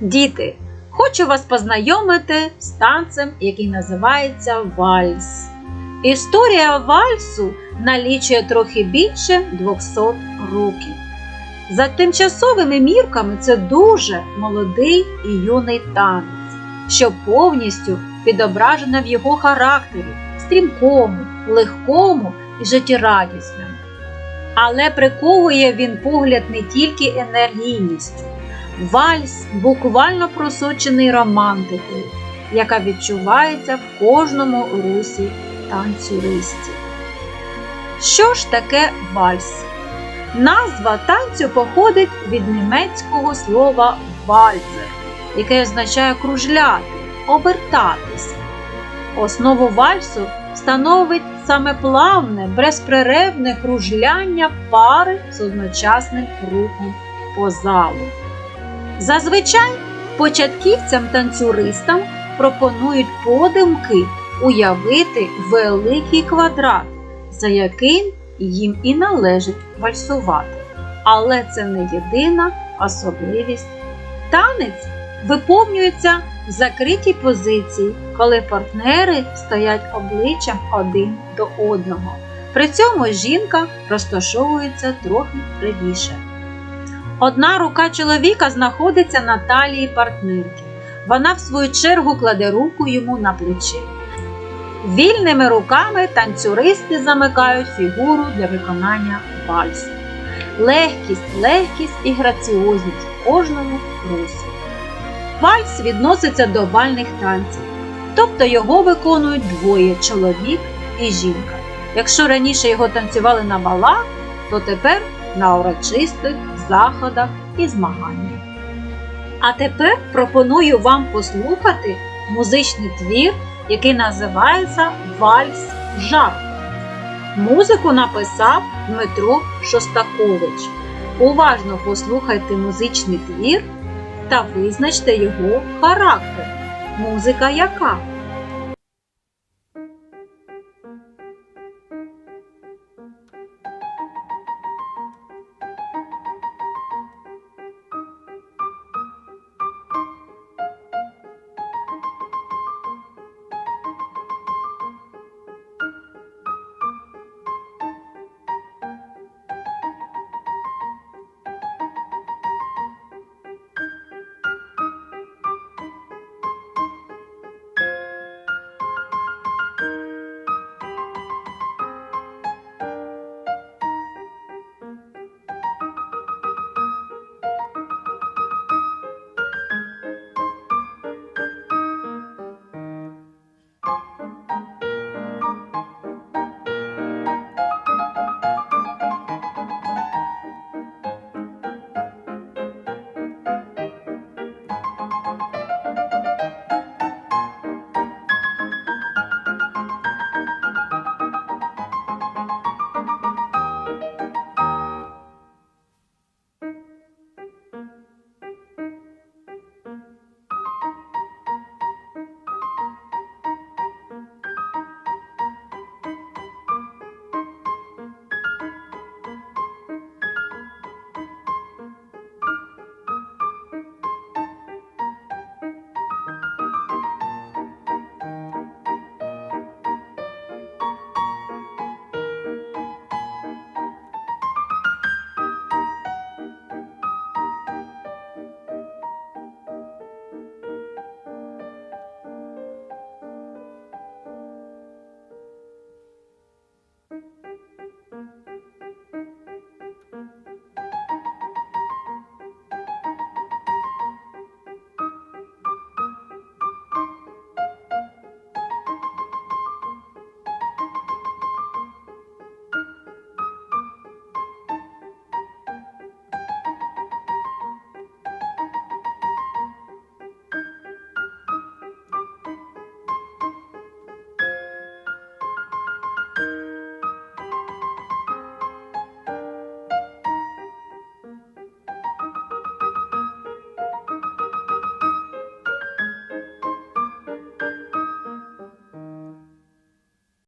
Діти, хочу вас познайомити з танцем, який називається вальс. Історія вальсу налічує трохи більше 200 років. За тимчасовими мірками це дуже молодий і юний танець, що повністю відображено в його характері стрімкому, легкому і життєрадісному. Але приковує він погляд не тільки енергійністю. Вальс буквально просочений романтикою, яка відчувається в кожному русі танцюристів. Що ж таке вальс? Назва танцю походить від німецького слова вальзер, яке означає кружляти, обертатися. Основу вальсу становить саме плавне, безперервне кружляння пари з одночасним рухом по залу. Зазвичай початківцям-танцюристам пропонують подумки уявити великий квадрат, за яким їм і належить вальсувати. Але це не єдина особливість. Танець виповнюється в закритій позиції, коли партнери стоять обличчям один до одного. При цьому жінка розташовується трохи правіше. Одна рука чоловіка знаходиться на талії партнерки. Вона, в свою чергу, кладе руку йому на плече. Вільними руками танцюристи замикають фігуру для виконання вальсу. Легкість, легкість і граціозність в кожному русі. Вальс відноситься до бальних танців, тобто його виконують двоє чоловік і жінка. Якщо раніше його танцювали на балах, то тепер на урочистих заходах і змаганнях. А тепер пропоную вам послухати музичний твір, який називається Вальс Жар. Музику написав Дмитро Шостакович. Уважно послухайте музичний твір та визначте його характер. Музика яка?